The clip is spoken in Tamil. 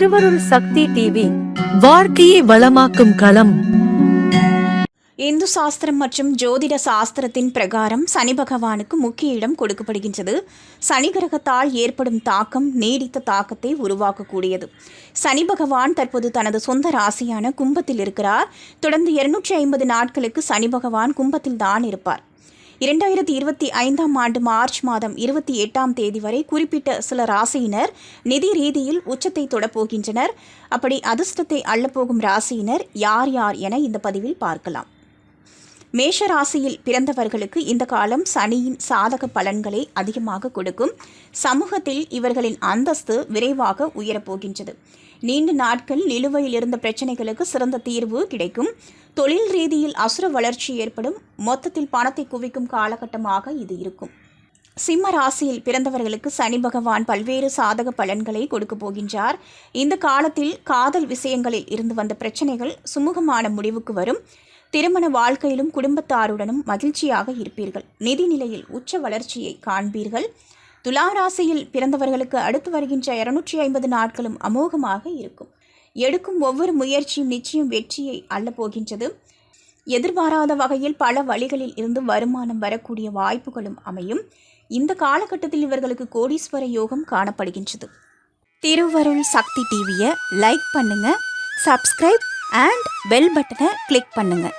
திருவருள் சக்தி டிவி வாழ்க்கையை வளமாக்கும் களம். இந்து சாஸ்திரம் மற்றும் ஜோதிட சாஸ்திரத்தின் பிரகாரம் சனி பகவானுக்கு முக்கிய இடம் கொடுக்கப்படுகின்றது. சனி கிரகத்தால் ஏற்படும் தாக்கம் நீடித்த தாக்கத்தை உருவாக்கக்கூடியது. சனி பகவான் தற்போது தனது சொந்த ராசியான கும்பத்தில் இருக்கிறார். தொடர்ந்து இருநூற்றி ஐம்பது நாட்களுக்கு சனி பகவான் கும்பத்தில் தான் இருப்பார். இரண்டாயிரத்தி இருபத்தி ஐந்தாம் ஆண்டு மார்ச் மாதம் இருபத்தி எட்டாம் தேதி வரை குறிப்பிட்ட சில ராசியினர் நிதி ரீதியில் உச்சத்தை தொடப்போகின்றனர். அப்படி அதிர்ஷ்டத்தை அள்ளப்போகும் ராசியினர் யார் யார் என இந்த பதிவில் பார்க்கலாம். மேஷ ராசியில் பிறந்தவர்களுக்கு இந்த காலம் சனியின் சாதக பலன்களை அதிகமாக கொடுக்கும். சமூகத்தில் இவர்களின் அந்தஸ்து விரைவாக உயரப்போகின்றது. நீண்ட நாட்கள் நிலுவையில் இருந்த பிரச்சனைகளுக்கு சிறந்த தீர்வு கிடைக்கும். தொழில் ரீதியில் அசுர வளர்ச்சி ஏற்படும். மொத்தத்தில் பணத்தை குவிக்கும் காலகட்டமாக இது இருக்கும். சிம்ம ராசியில் பிறந்தவர்களுக்கு சனி பகவான் பல்வேறு சாதக பலன்களை கொடுக்க போகின்றார். இந்த காலத்தில் காதல் விஷயங்களில் இருந்து வந்த பிரச்சனைகள் சுமூகமான முடிவுக்கு வரும். திருமண வாழ்க்கையிலும் குடும்பத்தாருடனும் மகிழ்ச்சியாக இருப்பீர்கள். நிதி நிலையில் உச்ச வளர்ச்சியை காண்பீர்கள். துலா ராசியில் பிறந்தவர்களுக்கு அடுத்து வருகின்ற இருநூற்றி ஐம்பது நாட்களும் அமோகமாக இருக்கும். எடுக்கும் ஒவ்வொரு முயற்சியும் நிச்சயம் வெற்றியை அள்ளப்போகின்றது எதிர்பாராத வகையில் பல வழிகளில் இருந்து வருமானம் வரக்கூடிய வாய்ப்புகளும் அமையும். இந்த காலகட்டத்தில் இவர்களுக்கு கோடீஸ்வர யோகம் காணப்படுகின்றது. திருவருள் சக்தி டிவியை லைக் பண்ணுங்க சப்ஸ்கிரைப் அண்ட் பெல் பட்டனை கிளிக் பண்ணுங்கள்